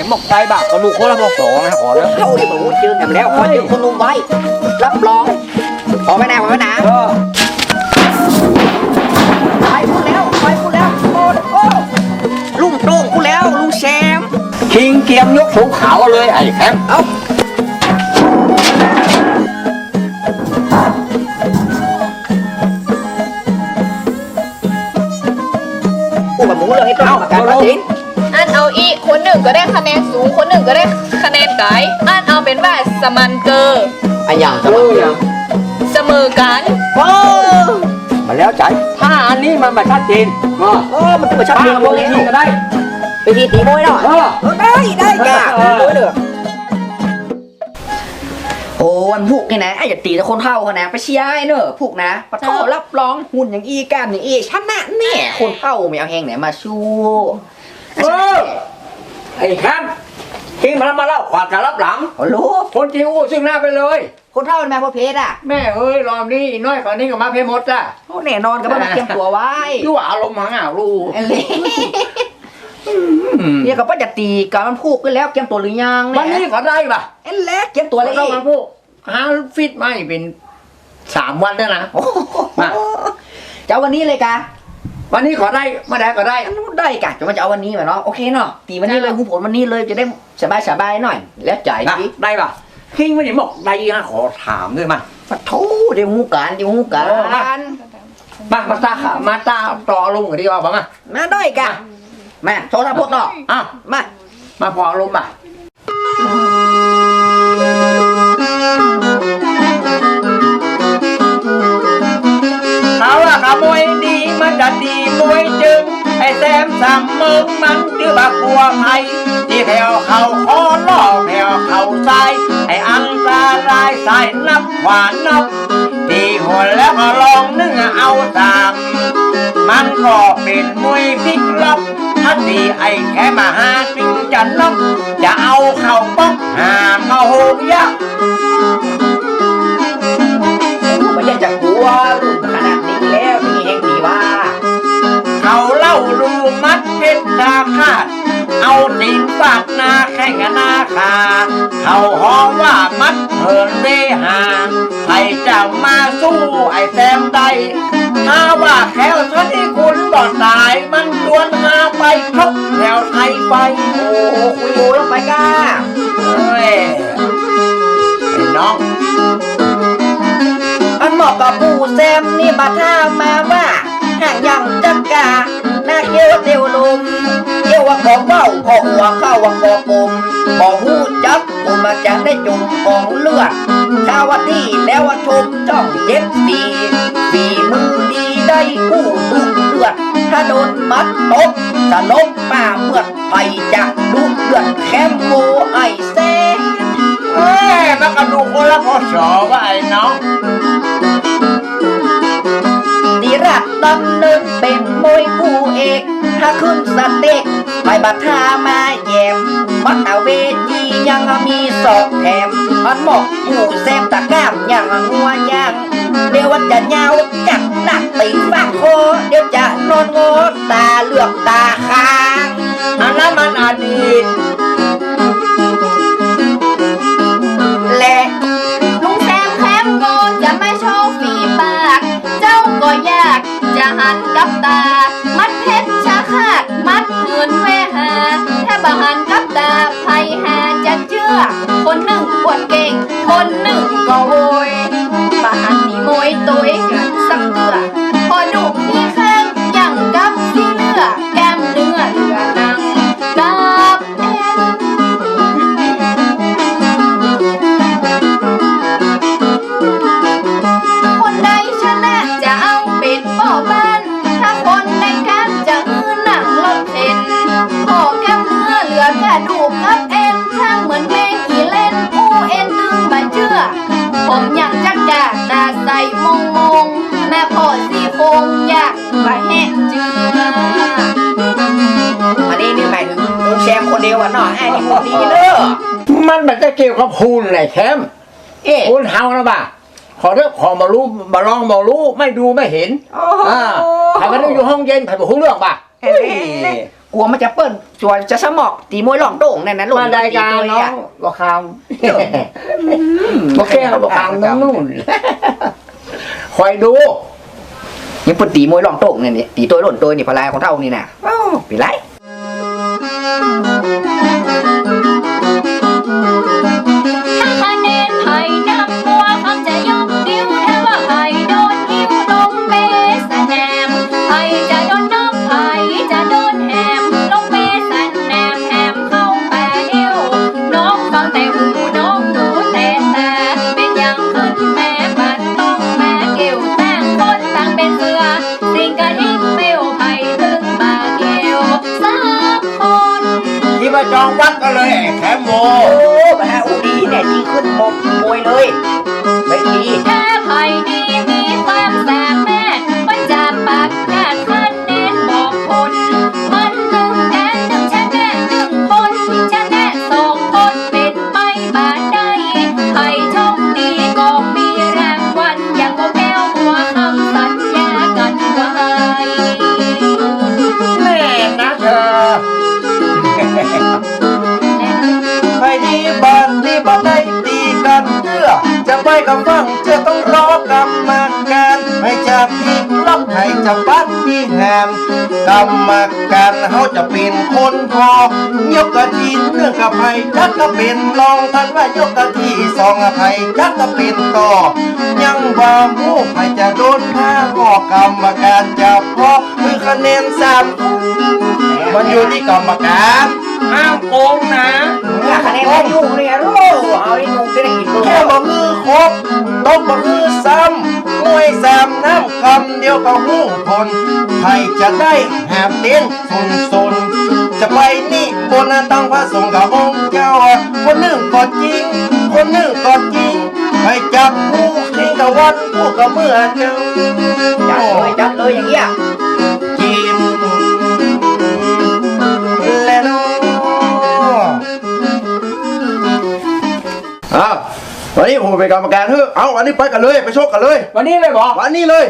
ห็นบอกใจบากกระดูกคนละพอสองนะขอแล้วเข้าที่ผมเจอกันแล้วขอเจอคนนุ่มไว้รับรองขอไม่นาขอไม่นาเออไปพูดแล้วไปพูดแล้วโอ้โอ้ลุงโต้งพูดแล้วลุงแซมคิงเกียมยกสูงขาวเลยไอ้แคมเอ้าพูดแบบหมูเลยให้ต้องกรรมการตัดสิน อันเอาอีกคนหนึ่งก็ได้คะแนนสูง คนหนึ่งก็ได้คะแนนไกลอันเอาเป็นว่าสมันเกอร์อันอย่างเอออย่างเสมอกันโอ้มาแล้วใจถ้าอันนี้มันไม่ชัดเจนก็โอ้มันจะมาชัดป้าเจนโมเลยทีก็ได้ไปทีตีมวยหน่อยเออเออได้ได้จ้ะเออโอ้ยเด้อโอ้วันพุกนี่นะไอ้จะตีแต่คนเท่าเขานะไปเชียร์ไอ้เนอะพุกนะปะโทรับรองหุ่นอย่างอีกันอย่างอีชนะแน่คนเท่าไม่เอาแหงไหนมาสู้ เออไอ้แคมคิงมันมาเล่าขวาดกันรับหลังโอ้รู้ คนจริงอู้ซึ่งหน้าไปเลย คนเท่าแม่พ่อเพชรอะแม่เอ้ยรอบนี้อีน้อยกว่านี้ก็มาเพมดละโอ้แน่นอนกับว่ามันเตรียมตัวไว้ยั่วอารมณ์หางอะลูกเอ้ยเนี่ยก็ป้าจะตีกับมันพูกกันแล้วเตรียมตัวหรือยังวันนี้ก็ได้ป่ะเอ็นแล้วเตรียมตัวเลยเราอีกมาพวกหาฟิตไม่เป็นสามวันแล้วนะโอ้โหมาจะเอาวันนี้เลยกะ วันนี้ขอได้มาได้ก็ได้อันนู้นได้กะจะมาจะเอาวันนี้มาเนาะโอเคเนาะตีวันนี้เลยหูผลวันนี้เลยจะได้สบายสบายๆหน่อย แล้วจ่ายนะดิได้ป่ะคิงไม่ได้บอกได้นะขอถามด้วยมาปะโถเดี๋ยวหูการเดี๋ยวหูกาเออมารมามาตาขามาตาต่อลงกันดีกว่าป่ะมามาได้กะมาโทรศัพท์พดเนาะอ้าวมามาพออารมณ์ป่ะเขาว่าขโมยดีมั นดีมวยจึงไอ้แซมสามมึงมันดื้อบักกลัวไผ่ที่แถวเขาคอล่อแถวเขาทรายไอ้อันตรายใส่นับหวานนกตีหัวแล้วก็ลองนึ่งเอาตามมันก็เป็นมวยพลิกล็อกถ้าตีไอ้แค่มาหาติงจะล็อกจะเอาเข่าป๊อกหาเข้าหกยักษ์ กับหน้าเขาห้องว่ามัดเหินเวหาใครจะมาสู้ไอ้แซมได้ถ้าว่าแควฉันที่คุณบ่ตายมันดวนหาไปครบแถวไทยไป โอ้โหคุยโอ้แล้วไปก้าเฮ้ยไอ้น้องอันเหมาะกับปู่แซมนี่บัดท่ามาว่าห่างยังจักกา หน้าเกี้ยวเตียวลมเกี้ยวว่าของเบ้าของหัวเข้าว่าของปมบอกหูจับผมมาจะได้จุ่มของเลือดข้าวที่แล้วว่าชมจ้องเจ็บสีฝีมือดีได้ผู้ดุเลือดถ้าโดนมัดตบสลบป่าเมือดไปจะดุเลือดแคมโมไอเซเฮ้ยมันก็ดูคนละพอสอว่าไอ้น้อง ดีรักดำเนินเป็นมวยคู่เอก ถ้าขึ้นสเต็กไปบัตรทามาแยมมัดเอาเวทียังมีสอกแถมมันหมอกผู้แซมตะก้ามยังงัวย่างเดี๋ยวจะเงาจักหนักตีฟากคเดี๋ยวจะนอนงอตาเหลือกตาค้างอันนั้นมันอดีตากจะหันกับตา มัดเพชรชาคาดมัดเงินแวหาแค่บาหันกับตาไพหาจะเชื่อ คนหนึ่งปวดเก่ง คนหนึ่งก็โวยบาหันนี่มวยตัวเองสักเดือพอดุที่ข้างอย่างกับสีเนื้อแก้มเนื้อเหลือ เกี่ยวกับพูนไหนแคมเอ๊ะพูนเฮานะบ่าขอเรื่องขอมารู้มาลองมารู้ไม่ดูไม่เห็นโอ้โหอ่าใครก็ได้อยู่ห้องเย็นใครบอกรู้เรื่องป่ะเอ๊ะกลัวมันจะเปิ้นจวนจะสมอกตีมวยหลองโด่งนั่นนะหล่นมาได้การตีตัวน้ออะงบอกคำบอกแค่บอกคำน้องนู่นคอยดูยังเปิ้นตีมวยหลองโด่งเนี่ยนี่ตีตัวหล่นตัวนี่พลายของเท่านี่นะอ้าวไปไร ถ้ มาจองวัดก็เลยไอ้แคมโมโอ้มาหาอูดีเนี่ยจีขึ้นมกมวยเลยไม่ดีแค่ไผ่ จะปัดที่แฮมกรรมการเขาจะเป็นคนพอยกกะทีเนื่องกับไผ่จักก็เป็นรองทันว่ายกกะทีสองไผ่จักก็เป็นต่อ ยังบามูไผ่จะโดนผ้าก็กกรรมการจะพอคือคะแนนสามมันอยู่ที่กรรมการ ห้ามโกงนะคะแนนไม่อยู่เนี่ยโอ้เอาไอ้นุ่งได้กินตัวแค่บ่คือครบต้องบ่คือซ้ำมวยสามน้ำคำเดียวก็หู้ผลใครจะได้แหบเต้นสุนสุนจะไปนี่บนตั้งพระสงฆ์กับองค์เจ้า คนหนึ่งก็จริง คนหนึ่งก็จริงให้จับผู้คิงกับวัดผู้กับเมื่อเจ้าจัดเลยจัดเลยอย่างเงี้ย นนี้ผมเป็นกรรมการเฮ้ยเอาวันนี้ไปกันเลยไปโชคกันเลย วันนี้เลยบอกวันนี้เลย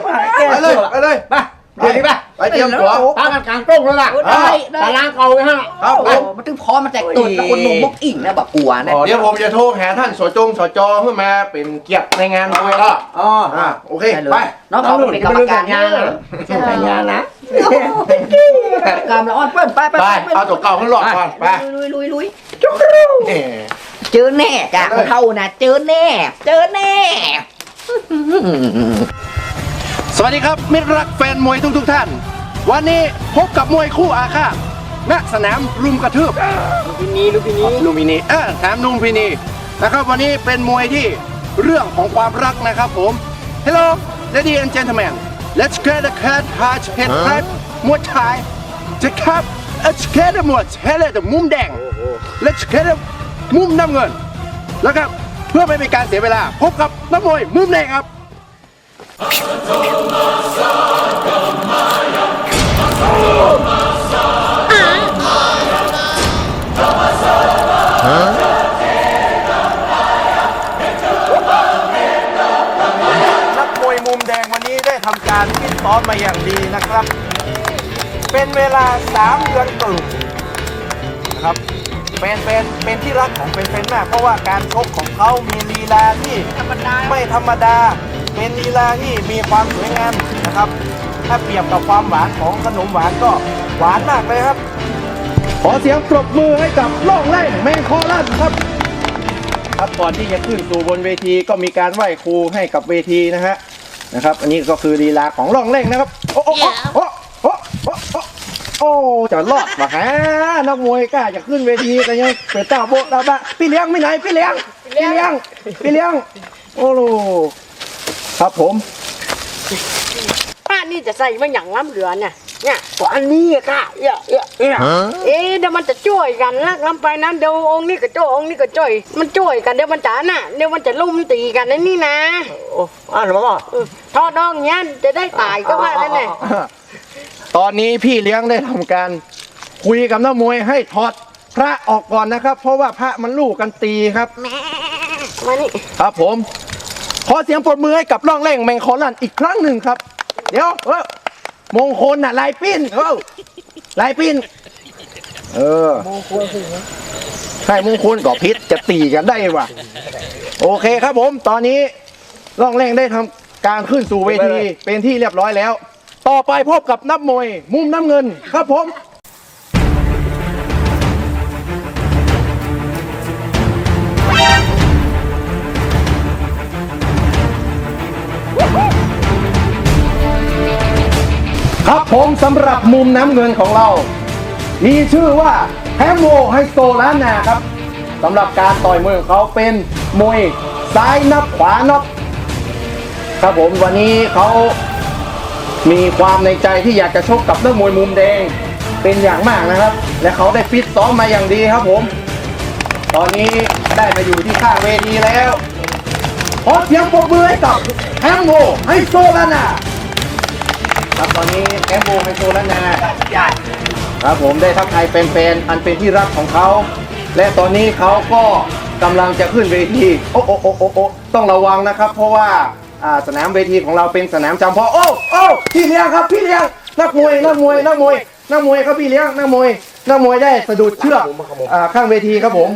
ไปเลยไปเลยไปไปดิไปไปเตรียมตัวพากันกลางตรงแล้วล่ะได้ได้ตารางเก่าไว้ฮะครับโอ้มันถึงพอมันแตกตุ่นแล้วคนหนุ่มมกอิ่งนะบักกลัวนะเดี๋ยวผมจะโทรหาท่านสจงสจเพื่อมาเป็นเกียรติในงานด้วยก็อ๋ออ่าโอเคได้เลยไปน้องเขาเป็นกรรมการงานนะสัญญานะกรรมละอ่อนเปิ้ลไปไปไปเอาตัวเก่าขึ้นหลอดก่อนไปลุยลุยลุยนี่ เจอแน่จ้ะของเขานะเจอแน่ เจอแน่ สวัสดีครับ มิตรรักแฟนมวยทุกทุกๆท่าน วันนี้พบกับมวยคู่อาฆาตณสนามลุมกระทืบลูกพินีลูกพินีลุมพินีเออสนามลุมพินีนะครับวันนี้เป็นมวยที่เรื่องของความรักนะครับผม Hello ladies and gentlemen let's get a cat heart head type มวยชายจะครับ let's get a มวยเฮเลมุมแดง let's get a มุมน้ำเงิน แล้วครับเพื่อไม่เป็นการเสียเวลา พบกับนักมวยมุมแดงครับนักมวยมุมแดงวันนี้ได้ทำการฟิตซ้อมมาอย่างดีนะครับ เป็นเวลา 3 เดือนตรึงนะครับ เป็นเป็นเป็นที่รักของเป็นเป็นมาก เพราะว่าการชกของเขามีลีลาที่ไม่ธรรมดา เป็นลีลาที่มีความสวยงามนะครับ ถ้าเปรียบกับความหวานของขนมหวานก็หวานมากเลยครับ ขอเสียงปรบมือให้กับล่องแร่งแมงคอลันครับครับก่อนที่จะขึ้นสู่บนเวทีก็มีการไหว้ครูให้กับเวทีนะฮะนะครับ อันนี้ก็คือลีลาของล่องแร่งนะครับ โอ้โอ้โอ้โอ้โอ้โอ้ โอ้จะรอดมาฮะนักมวยกล้าจะขึ้นเวทีแต่ยังเป็นเต้าโบะแล้วบ้าพี่เลี้ยงไม่ไหนพี่เลี้ยงพี่เลี้ยงพี่เลี้ยง โอ้โหครับผมป้านี่จะใส่มาอย่างล้ำเหลือเนี่ยเนี่ยก็อันนี้อะค่ะเอะเอะเอะเอ๊ะเดี๋ยวมันจะช่วยกันลากล้ำไปนั้นเดี๋ยวองค์นี้ก็ช่วยองค์นี้ก็ช่วยมันช่วยกันเดี๋ยวมันจะน่ะเดี๋ยวมันจะลุ่มตีกันนั่นนี่นะโอ้อ่านหรือเปล่าเออทอดดองเนี้ยจะได้ตายก็ว่านั่นแหละ ตอนนี้พี่เลี้ยงได้ทำการคุยกับนักมวยให้ถอดพระออกก่อนนะครับ เพราะว่าพระมันลูกกันตีครับ มานี่ครับผม ขอเสียงปรบมือให้กับร่องแร่งแมงคอลันอีกครั้งหนึ่งครับ เดี๋ยวเออมงคลน่ะลายปิ้นเออลายปิ้น เออใช่มงคลกับพิษจะตีกันได้วะโอเคครับผม ตอนนี้ล่องแรงได้ทำการขึ้นสู่เวทีเป็นที่เรียบร้อยแล้ว ต่อไปพบกับนับมวย มุมน้ำเงินครับผม ครับผมสำหรับมุมน้ำเงินของเรา มีชื่อว่าแฮมโมไฮโซล้านนาครับสำหรับการต่อยมวยของเขาเป็นมวยซ้ายนับขวานับครับผมวันนี้เขา มีความในใจที่อยากจะชกกับนักมวยมุมแดงเป็นอย่างมากนะครับ และเขาได้ฟิตซ้อมมาอย่างดีครับผม ตอนนี้ได้มาอยู่ที่ข้างเวทีแล้วขอเสียงปรบมือให้กับแฮมโมไฮโซลานนาครับตอนนี้แอมโบไฮโซแล้วนะครับผมได้ทักทายแฟนๆอันเป็นที่รักของเขา และตอนนี้เขาก็กำลังจะขึ้นเวทีโอ้โอ้โอ้โอ้ต้องระวังนะครับ เพราะว่า อ่าสนามเวทีของเราเป็นสนามจำเพาะโอ้โอ้พี่เลี้ยงครับพี่เลี้ยงนักมวยนักมวยนักมวยนักมวยครับพี่เลี้ยงนักมวยนักมวยได้สะดุดเชือกอ่าข้างเวทีครับผม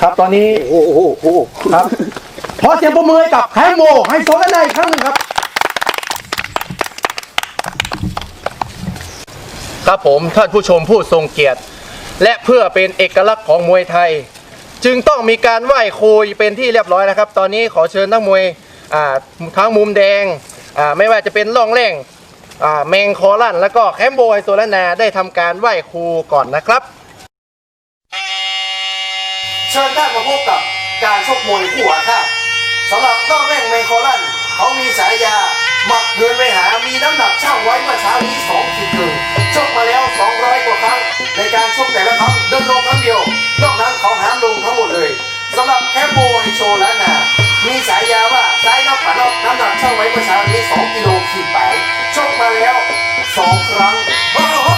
ครับตอนนี้โอ้โหครับขอเสียงปรบมือให้กับแฮมโบไฮโซและนายอีกครั้งหนึ่งครับ ครับผมท่านผู้ชมผู้ทรงเกียรติ และเพื่อเป็นเอกลักษณ์ของมวยไทย จึงต้องมีการไหว้ครูเป็นที่เรียบร้อยนะครับ ตอนนี้ขอเชิญนักมวย อ่าทั้งมุมแดงอ่าไม่ว่าจะเป็นล่องแรงอ่าแมงคอลั่นแล้วก็แคมโบไฮโซลนาได้ทำการไหว้ครูก่อนนะครับ เชิญท่านมาพบกับการชกมวยคู่อาฆาตสำหรับน้องแม่งเมโคลันเขามีฉายาหมักเงินไปหามีน้ำหนักช่างไว้เมื่อเช้านี้2ขีดครึ่งชกมาแล้ว 200 กว่าครั้ง ในการชกแต่ละครั้งเดินลงครั้งเดียวนอกนั้นเขาหามลงทั้งหมดเลยสำหรับแคมโบไฮโชล้านนา มีฉายาว่าซ้ายนอกขวานอกน้ำหนักช่างไว้เมื่อเช้านี้ 2 กิโลขีดแปดชกมาแล้ว 2 ครั้ง โอ้โห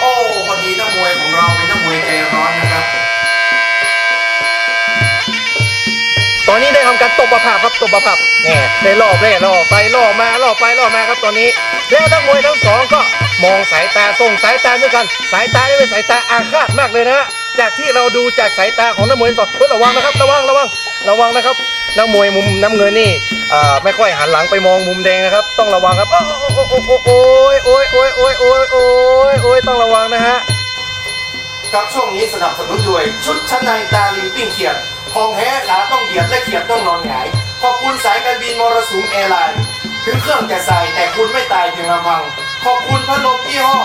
โอ้พอดีนักมวยของเราเป็นนักมวยใจร้อนนะครับ ตอนนี้ได้ทำการตบประภาพครับตบประภาพเนี่ยได้ล่อแร่ล่อไปล่อมาล่อไปล่อมาครับตอนนี้ แล้วนักมวยทั้งสองก็มองสายตาส่งสายตาด้วยกัน สายตานี่เป็นสายตาอาฆาตมากเลยนะฮะจากที่เราดูจากสายตาของนักมวยสองระวังนะครับ ระวังระวังระวังนะครับ นักมวยมุมน้ำเงินนี่ไม่ค่อยหันหลังไปมองมุมแดงนะครับ ต้องระวังครับโอ้โอ้โอ้โอ้โอ้ยโอ้ยโอ้ยโอ้ยโอ้ยโอ้ยต้องระวังนะฮะครับช่วงนี้สนับสนุนโดยชุดชั้นในตาลิงปิ้งเขียดของแท้ขาต้องเหยียดและเขียดต้องนอนหงายขอบคุณสายการบินมรสุมแอร์ไลน์ถึงเครื่องจะใส่แต่คุณไม่ตายเพียงลำพัง ขอบคุณพัดลมยี่ห้อ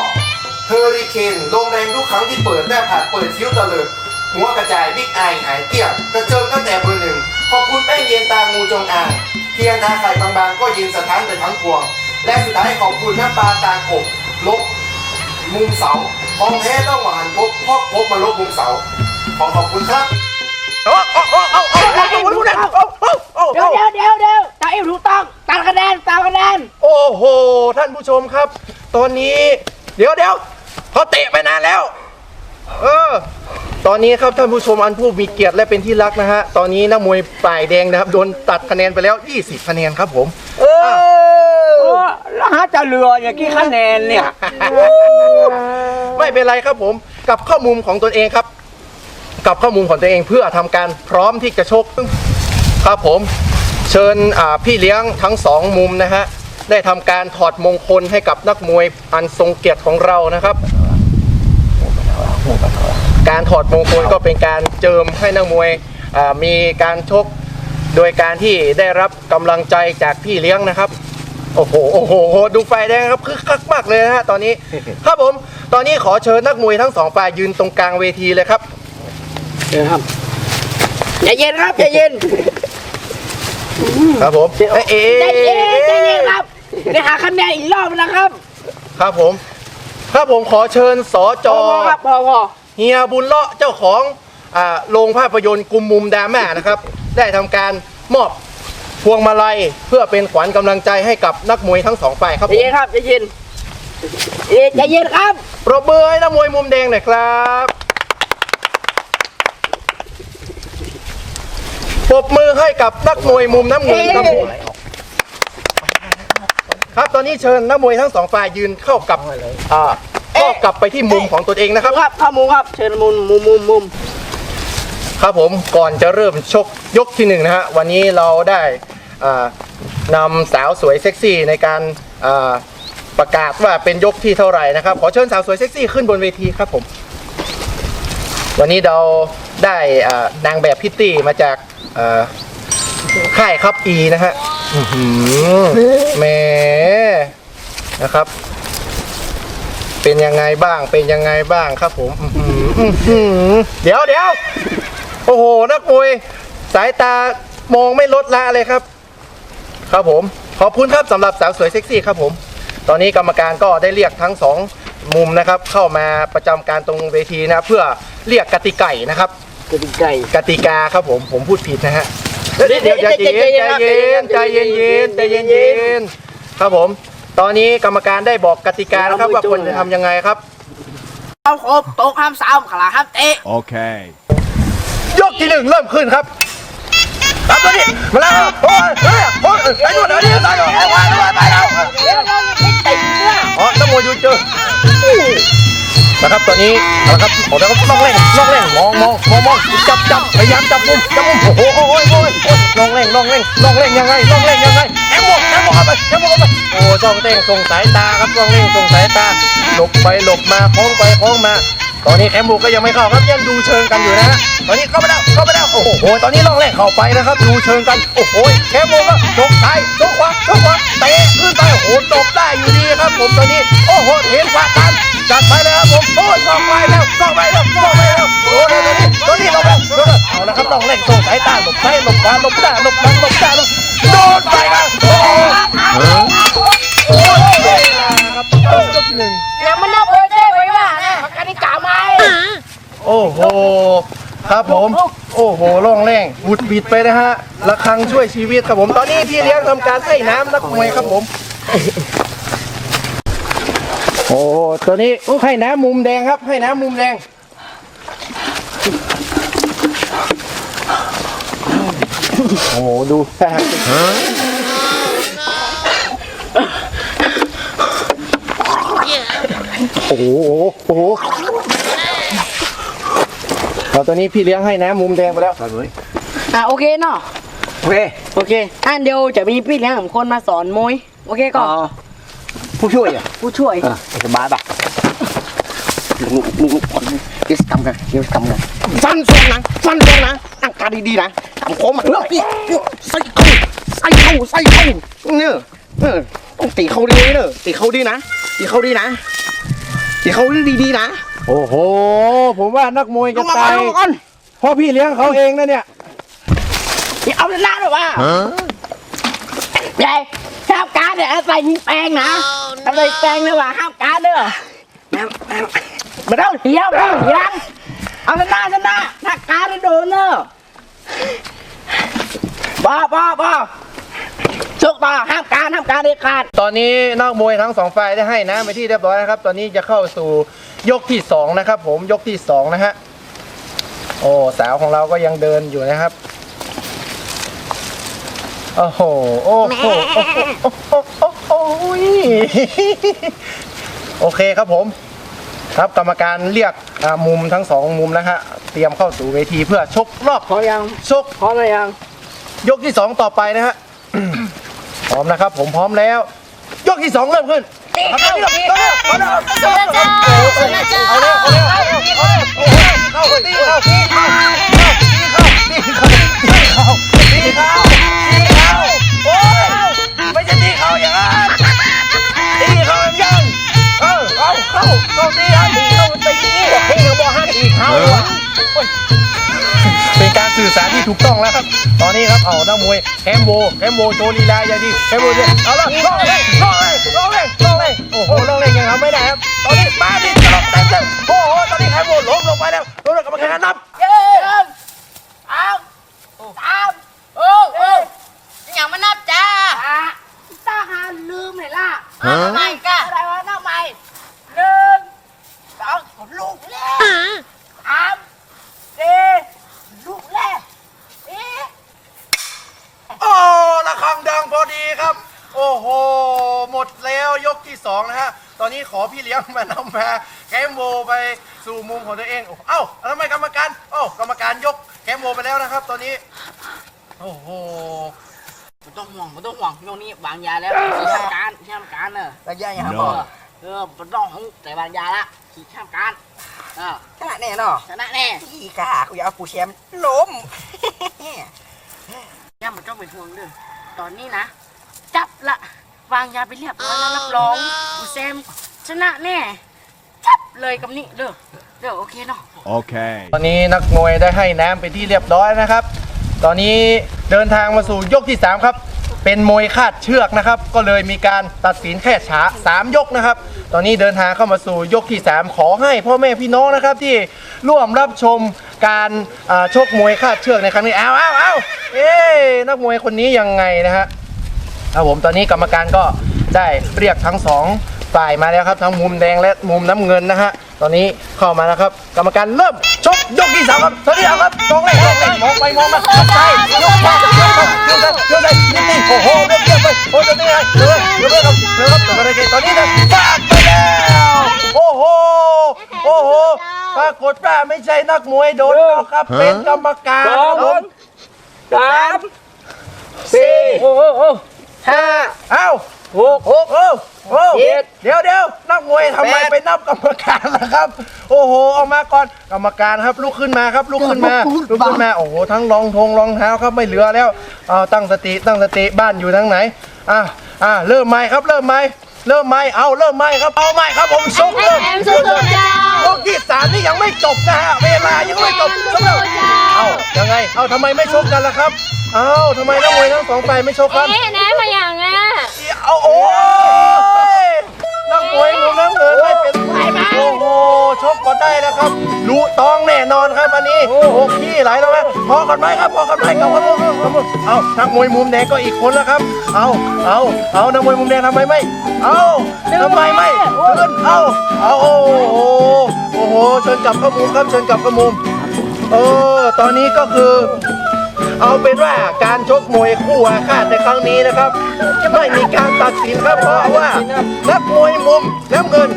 เฮอริเคนโรงแรมทุกครั้งที่เปิดแม่ผัดเปิดฟิวตะเลิดหัวกระจายบิ๊กไอหายเกลี้ยงกระเจิงตั้งแต่เบอร์หนึ่ง ขอบคุณแป้งเย็นตางูจงอางเพียงทาไข่บางๆ ก็เย็นสะท้านไปทั้งพวง และสุดท้ายขอบคุณน้ำปลาตากบลบมุมเสาของแท้ต้องมานพบพอกพบมาลบมุมเสา ขอขอบคุณครับโอ้โอ้โอ้โอ้โอ้โอ้โอ้โอ้โอ้เดี๋ยวเดี๋ยวเดี๋ยวเดี๋ยวตาเอวถูกต้องตามคะแนนตามคะแนนโอ้โห ท่านผู้ชมครับ ตอนนี้ เดี๋ยวเดี๋ยวเขาเตะไปนานแล้ว เออ ตอนนี้ครับท่านผู้ชมอันผู้มีเกียรติและเป็นที่รักนะฮะ ตอนนี้นักมวยฝ่ายแดงนะครับโดนตัดคะแนนไปแล้ว 20 คะแนนครับผม เออแล้วหาจะเหลืออย่างกี่คะแนนเนี่ย ไม่เป็นไรครับผม กลับเข้ามุมของตนเองครับ กลับเข้ามุมของตัวเองเพื่อทำการพร้อมที่จะชก ครับผม เชิญอ่าพี่เลี้ยงทั้งสองมุมนะฮะได้ทำการถอดมงคลให้กับนักมวยอันทรงเกียรติของเรานะครับ การถอดมงคลก็เป็นการเจิมให้นักมวยอ่ามีการชกโดยการที่ได้รับกำลังใจจากพี่เลี้ยงนะครับ โอ้โหโอ้โหดูไฟแดงครับคึกคักมากเลยนะฮะตอนนี้ครับผมตอนนี้ขอเชิญนักมวยทั้งสองฝ่ายยืนตรงกลางเวทีเลยครับใจเย็นครับใจเย็นครับผมเอ๊ะเอ๊ใจเย็นใจเย็นะครับเดี๋ยวหาคะแนนอีกรอบนะครับ ครับผม ครับผมขอเชิญสจพอพอครับพอพอเฮียบุญเลาะเจ้าของอ่าโรงภาพยนตร์กุมมุมดราม่านะครับ ได้ทำการมอบพวงมาลัยเพื่อเป็นขวัญกำลังใจให้กับนักมวยทั้งสองฝ่ายครับใจผมเย็นครับใจเย็นเอ๊ะใจเย็นครับ ปรบมือให้นักมวยมุมแดงหน่อยครับปรบมือให้กับนักมวยมุมน้ำเงินครับผม ครับ ตอนนี้เชิญนักมวยทั้งสองฝ่ายยืนเข้ากับอ่าก็กลับไปที่มุมของตัวเองนะครับ ครับข้ามุมครับ เชิญมุมมุมมุมมุมครับผมก่อนจะเริ่มชกยกที่หนึ่งนะฮะวันนี้เราได้อ่านำสาวสวยเซ็กซี่ในการอ่าประกาศว่าเป็นยกที่เท่าไหร่นะครับ ขอเชิญสาวสวยเซ็กซี่ขึ้นบนเวทีครับผม วันนี้เราได้อ่านางแบบพิตตี้มาจากอ่าค่ายครับอีนะฮะ อื้อหือแหมนะครับ เป็นยังไงบ้าง เป็นยังไงบ้างครับผมอื้อหืออื้อหือเดี๋ยวเดี๋ยวโอ้โห นักมวยสายตามองไม่ลดละเลยครับ ครับผม ขอบคุณครับสำหรับสาวสวยเซ็กซี่ครับผม ตอนนี้กรรมการก็ได้เรียกทั้งสองมุมนะครับ เข้ามาประจำการตรงเวทีนะครับเพื่อเรียกกติไก่นะครับ กระดิ่งไก่ กติกาครับผม ผมพูดผิดนะฮะ เดี๋ยวเดี๋ยวใจเย็นใจเย็นใจเย็นใจเย็นใจเย็นใจเย็นครับผม ตอนนี้กรรมการได้บอกกติกานะครับว่าควรจะทำยังไงครับเอาครบโต๊ะห้ามสามขาห้ามเตะ Okay. ยกที่หนึ่งเริ่มขึ้นครับครับตัวนี้มาแล้วโอ้ยเฮ้ยโอ้ยไปดูเดี๋ยวนี้ตายแล้วไปแล้วไปแล้วอ๋อน้ำมวยยูเจอ นะครับตอนนี้เอาละครับโอ้แล้วก็ลองเร่งลองเร่งมองมองมองมองจับจับพยายามจับมุมจับมุมโอ้โหโอ้ยโอ้ยโอ้ยล่องเร่งลองเร่งลองเร่งยังไงลองเร่งยังไงแอมโมแอมโมเข้าไปแอมโมเข้าไปโอ้จ้องเต้งส่งสายตาครับล่องเร่งส่งสายตาหลบไปหลบมาโค้งไปโค้งมา ตอนนี้แอมบูก็ยังไม่เข้าครับยังดูเชิงกันอยู่นะฮะตอนนี้เข้าไปแล้วเข้าไปแล้วโอ้โหตอนนี้ลองแรกเข้าไปนะครับ ดูเชิงกันโอ้โหแอมบูก็ชกซ้ายชกขวาชกขวาเตะขึ้นไปโอ้โหตบได้อยู่ดีครับผมตอนนี้โอ้โหเห็นขวาตัน จัดไปเลยครับผมโอ้ยสองไปแล้วสองไปแล้วสองไปแล้วโอ้โหตอนนี้ตอนนี้ลงแล้วเอาละครับล่องแรกส่งสายตาหลบซ้ายหลบขวาหลบหน้าหลบหลังหลบหน้าหลบโดนไปครับโอ้โหโอ้ยครับยกที่หนึ่งแล้วมันน่าโวยเจ้ไว้ว่านะกติกาไหมโอ้โหครับผม โอ้โหล่องแรงบุดบิดไปนะฮะระฆังช่วยชีวิตครับผม ตอนนี้พี่เลี้ยงทำการให้น้ำนักมวยครับผม โอ้ตัวนี้ให้น้ำมุมแดงครับ ให้น้ำมุมแดงโอ้โหดูท่าทางโอ้โหโอ้โหเราตอนนี้พี่เลี้ยงให้น้ำมุมแดงไปแล้วอะโอเคเนาะโอเคโอเคอันเดียวจะมีพี่เลี้ยงของคนมาสอนมวยโอเคก่อน ผู้ช่วยอะผู้ช่วยเออสบายป่ะลุกลุกลุกก่อนกิจกรรมกันกิจกรรมกันฟันทรงนะฟันทรงนะตั้งการดีๆนะทำโค้งมาเลิกดิใส่เข้าใส่เข้าใส่เข้าเนี่ยเออต้องตีเขาดีๆเนอะตีเขาดีนะตีเขาดีนะตีเขาดีๆนะ โอ้โห ผมว่านักมวยลจะงมาตายลงมาก่อนเพราะพี่เลี้ยงเขาเองนะเนี่ยอย่าเอาหน้าหรอวะใหญ่ ห้ามการเนี่ยใส่ยิงแปลงนะอะไรแปลงเลยว่ะห้ามการเด้อมาเด้อเหี้ยวเด้อเหี้ยงเอาหน้าหน้าถ้าการจะโดนเนอะบ้าบ้าบ้าสุกต่อห้ามการห้ามการเด็ดขาด ตอนนี้นักมวยทั้งสองฝ่ายได้ให้น้ำไปที่เรียบร้อยนะครับ ตอนนี้จะเข้าสู่ยกที่สองนะครับ ผมยกที่สองนะฮะ โอ้สาวของเราก็ยังเดินอยู่นะครับ โอ้โห โอ้โห โอ้โห โอ้โหโอ้โหโอเคครับผม ครับกรรมการเรียกอ่ามุมทั้งสองมุมนะฮะ เตรียมเข้าสู่เวทีเพื่อชกรอบพอยังชก พร้อมหรือยัง ยกที่สองต่อไปนะฮะ พร้อมนะครับ ผมพร้อมแล้ว ยกที่สองเริ่มขึ้นครับเอาเร็วเอาเร็วเอาเร็วสุดนะจ๊ะเอาเร็วเอาเร็วเอาเร็วเอาเร็วเอาเร็วตีเข้าตีเข้าตีเข้าตีเข้าตีเข้าตีเข้าตีเข้า โอ้ยไม่ใช่ตีเขาอย่างนั้นตีเขาอย่างยังเออเอาเข้าเข้าตีเขาตีเข้าตีนี่เขาบอกห้ามตีเขาอะโอ้ยเป็นการสื่อสารที่ถูกต้องแล้วครับ ตอนนี้ครับเอานักมวยแคมโบแคมโบโชว์ลีลาอย่างดีแคมโบเนี่ยเอาละลองเลยลองเลยลองเลยลองเลยโอ้โหลองเลยยังทำไม่ได้ครับตอนนี้มาดิตลบเต็มเลยโอ้โหตอนนี้แคมโบล้มลงไปแล้วล้มลงกรรมการนับเย้เอาสามโอ้โอ้ อย่างมันนับจ้า ตาหาลืม เลยล่ะทำไมกะอะไรวะทำไมหนึ่งสองลูกแรกสามสี่ลูกแรกเอ๊ะโอ้ระฆังดังพอดีครับ โอ้โห หมดแล้วยกที่สองนะฮะ ตอนนี้ขอพี่เลี้ยงมานำมามโบไปสู่มุมของตัวเอง เอ้าทำไมกรรมการโอ้ากรรมการยกแคมโบไปแล้วนะครับ ตอนนี้ โอ้โหไม่ต้องห่วงไม่ต้องห่วงโยนี้วางยาแล้วขี่ข้ามการขี่ข้ามการเนอะระยะอย่างยบออกดเออไม่ต้องห่วงแต่วางยาละขี่ข้ามการเออขนาดแน่เนาะชนะแน่พี่กากูอยากเอาปูแชมป์ล้มย่ามันต้องเป็นห่วงเด้อตอนนี้นะ จับละวางยาไปเรียบร้อยแล้วรับรองอูแซมชนะแน่จับเลยกับนี่เด้อเด้อโอเคเนาะตอนนี้นักมวยได้ให้น้ำไปที่เรียบร้อยนะครับ ตอนนี้เดินทางมาสู่ยกที่ 3 ครับ เป็นมวยคาดเชือกนะครับ ก็เลยมีการตัดสินแค่ช้าสามยกนะครับ ตอนนี้เดินทางเข้ามาสู่ยกที่ 3 ขอให้พ่อแม่พี่น้องนะครับที่ร่วมรับชมการอ่าชกมวยคาดเชือกในครั้งนี้เอาเอาเอาเอ๊ะนักมวยคนนี้ยังไงนะฮะ ครับผมตอนนี้กรรมการก็ได้เรียกทั้งสองฝ่ายมาแล้วครับ ทั้งมุมแดงและมุมน้ำเงินนะฮะ ตอนนี้เข้ามาแล้วครับ กรรมการเริ่มชกยกที่สามครับตอนนี้เอาครับตรงเลยตรงเลยมองไปมองมายกไปยกไปยกไปยกไปยกไปนิ่งๆโอ้โหเรียบเรียบไปโอ้ตอนนี้ไงเร็วเร็วเร็วครับเร็วครับตอนนี้ตอนนี้นะฟาดไปแล้วโอ้โหโอ้โหปรากฏว่าไม่ใช่นักมวยโดนหรอกครับเป็นกรรมการครับผมสามสี่โอ้โหห้าเอ้า หกโอ้โหโอ้เจ็ดเดี๋ยวเดี๋ยวนักมวยทำไมไปนับกรรมการล่ะครับ โอ้โหเอามาก่อนกรรมการครับลุกขึ้นมาครับลุกขึ้นมาลุกขึ้นมาโอ้โหทั้งรองทงรองเท้าครับไม่เหลือแล้วเอาตั้งสติตั้งสติบ้านอยู่ทางไหนอะอะเริ่มใหม่ครับเริ่มใหม่ เริ่มใหม่เอาเริ่มใหม่ครับเอาใหม่ครับผมชกเริ่มแอมสู้ๆเจ้ายกที่สามนี่ยังไม่จบนะฮะเวลายังไม่จบสำหรับเอายังไงเอาทำไมไม่ชกกันล่ะครับเอาทำไมนักมวยทั้งสองฝ่ายไม่ชกกัน เอ๊ะแหนมาอย่างอะ เอาโอ้ย นักมวยหนูน้ำเงินไม่เป็นไรมโอ้โหชกก็ได้แล้วครับรู้ต้องแน่นอนครับอันนี้โอ้โหขี้ไหลแล้วไหมพอกันไหมครับพอกันไหมครับผมเอานักมวยมุมแดงก็อีกคนแล้วครับ เอาเอาเอานักมวยมุมแดงทำไมไม่เอาทำไมไม่ขึ้นเอาเอาโอ้โหโอ้โหเชิญกลับข้ามุมครับเชิญกลับข้ามุมเออตอนนี้ก็คือ เอาเป็นว่าการชกมวยคู่อาฆาตในครั้งนี้นะครับ ไม่มีการตัดสินครับเพราะว่านักมวยมุมน้ำเงิน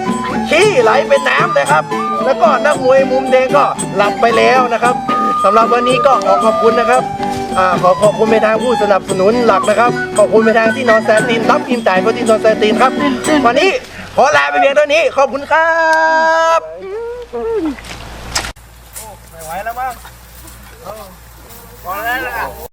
ขี้ไหลเป็นน้ำนะครับ แล้วก็นักมวยมุมแดงก็หลับไปแล้วนะครับสำหรับวันนี้ก็ขอขอบคุณนะครับอขอขอบคุณไปทางผู้สนับสนุนหลักนะครับ ขอบคุณไปทางที่นอนแซนตินรับทีมจ่ายก็ที่นอนแซนตินครับ วันนี้ขอลาไปเพียงเท่านี้ ขอบคุณครับ ไม่ไหวแล้วมั้ง พอแล้วล่ะ